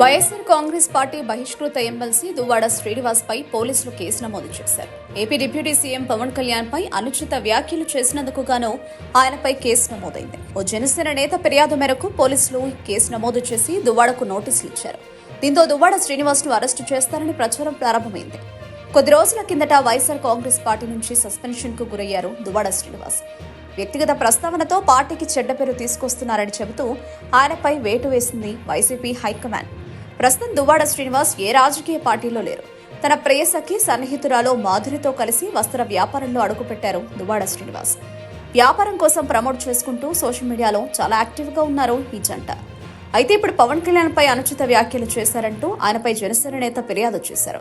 YSR Congress party బహిష్కృత MLC Duvvada Srinivas పై పోలీసులు కేసు నమోదు చేశారు. AP deputy CM Pawan Kalyan పై అనుచిత వ్యాఖ్యలు చేసినందుకు గాను ఆయనపై కేసు నమోదైంది. ఓ జనసేన నేత ఫిర్యాదు మేరకు పోలీసులు కేసు నమోదు చేసి దువ్వాడకు నోటీసులు ఇచ్చారు. దీంతో దువ్వాడ శ్రీనివాస్ను అరెస్టు చేస్తారని ప్రచారం ప్రారంభమైంది. కొద్ది రోజుల కిందట వైఎస్ఆర్ కాంగ్రెస్ పార్టీ నుంచి సస్పెన్షన్కు గురయ్యారు దువ్వాడ శ్రీనివాస్. వ్యక్తిగత ప్రస్తావనతో పార్టీకి చెడ్డ పేరు తీసుకొస్తున్నారని చెబుతూ ఆయనపై వేటు వేసింది వైసీపీ హైకమాండ్. ప్రస్తుతం దువ్వాడ శ్రీనివాస్ ఏ రాజకీయ పార్టీలో లేరు. తన ప్రేయసకి సన్నిహితురాలు మాధురితో కలిసి వస్త్ర వ్యాపారంలో అడుగుపెట్టారు దువ్వాడ శ్రీనివాస్. వ్యాపారం కోసం ప్రమోట్ చేసుకుంటూ సోషల్ మీడియాలో చాలా యాక్టివ్గా ఉన్నారు ఈ జంట. అయితే ఇప్పుడు పవన్ కళ్యాణ్పై అనుచిత వ్యాఖ్యలు చేశారంటూ ఆయనపై జనసేన నేత ఫిర్యాదు చేశారు.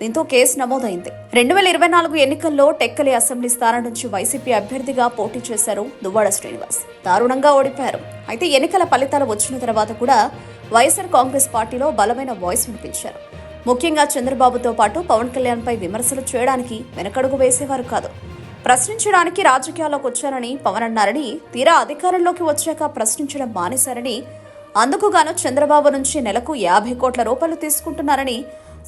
దీంతో కేసు నమోదైంది. రెండు వేల ఇరవై నాలుగు ఎన్నికల్లో టెక్కలి అసెంబ్లీ స్థానం నుంచి వైసీపీ అభ్యర్థిగా పోటీ చేశారు దువ్వాడ శ్రీనివాస్. దారుణంగా ఓడిపారు అయితే ఎన్నికల ఫలితాలు వచ్చిన తర్వాత కూడా వైఎస్ఆర్ కాంగ్రెస్ పార్టీలో బలమైన వాయిస్ వినిపించారు. ముఖ్యంగా చంద్రబాబుతో పాటు పవన్ కళ్యాణ్పై విమర్శలు చేయడానికి వెనకడుగు వేసేవారు కాదు. ప్రశ్నించడానికి రాజకీయాల్లోకి వచ్చారని పవన్ అన్నారని తీరా అధికారంలోకి వచ్చాక ప్రశ్నించడం మానేశారని అందుకు గాను చంద్రబాబు నుంచి నెలకు యాభై కోట్ల రూపాయలు తీసుకుంటున్నారని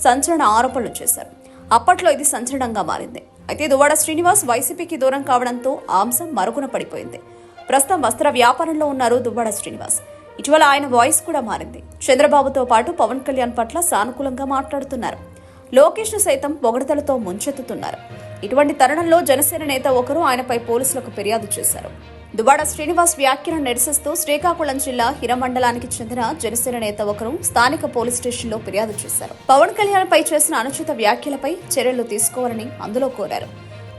సంచలన ఆరోపణలు చేశారు. అప్పట్లో ఇది సంచలనంగా మారింది. అయితే దువ్వాడ శ్రీనివాస్ వైసీపీకి దూరం కావడంతో ఆ అంశం మరుగున పడిపోయింది. ప్రస్తుతం వస్త్ర వ్యాపారంలో ఉన్నారు దువ్వాడ శ్రీనివాస్. ఇటీవల ఆయన వాయిస్ కూడా మారింది. చంద్రబాబుతో పాటు పవన్ కళ్యాణ్ పట్ల సానుకూలంగా మాట్లాడుతున్నారు. లోకేష్ను సైతం పొగడతలతో ముంచెత్తుతున్నారు. ఇటువంటి తరుణంలో జనసేన నేత ఒకరు ఆయనపై పోలీసులకు ఫిర్యాదు చేశారు. దువాడ శ్రీనివాస్ వ్యాఖ్యలను నిరసిస్తూ శ్రీకాకుళం జిల్లా హిరమండలానికి చెందిన జనసేన నేత ఒకరు స్థానిక పోలీస్ స్టేషన్లో ఫిర్యాదు చేశారు. పవన్ కళ్యాణ్ పై చేసిన అనుచిత వ్యాఖ్యలపై చర్యలు తీసుకోవాలని అందులో కోరారు.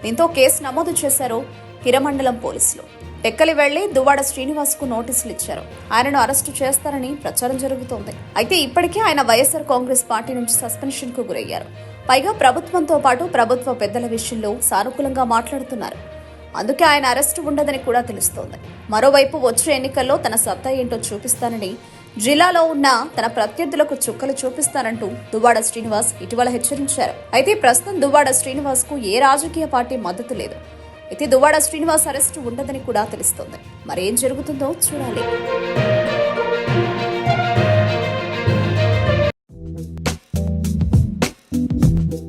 దీంతో కేసు నమోదు చేశారు హిరమండలం పోలీసులు. టెక్కలి వెళ్ళి దువ్వాడ శ్రీనివాస్కు నోటీసులు ఇచ్చారు. ఆయనను అరెస్టు చేస్తారని ప్రచారం జరుగుతోంది. అయితే ఇప్పటికే ఆయన వైఎస్ఆర్ కాంగ్రెస్ పార్టీ నుంచి సస్పెన్షన్కు గురయ్యారు. పైగా ప్రభుత్వంతో పాటు ప్రభుత్వ పెద్దల విషయంలో సానుకూలంగా మాట్లాడుతున్నారు. అందుకే ఆయన అరెస్టు ఉండదని కూడా తెలుస్తోంది. మరోవైపు వచ్చే ఎన్నికల్లో తన సత్తా ఏంటో చూపిస్తానని జిల్లాలో ఉన్న తన ప్రత్యర్థులకు చుక్కలు చూపిస్తానంటూ దువ్వాడ శ్రీనివాస్ ఇటీవల హెచ్చరించారు. అయితే ప్రస్తుతం దువ్వాడ శ్రీనివాస్కు ఏ రాజకీయ పార్టీ మద్దతు లేదు. అయితే దువ్వాడ శ్రీనివాస్ అరెస్టు ఉండదని కూడా తెలుస్తోంది. మరేం జరుగుతుందో చూడాలి.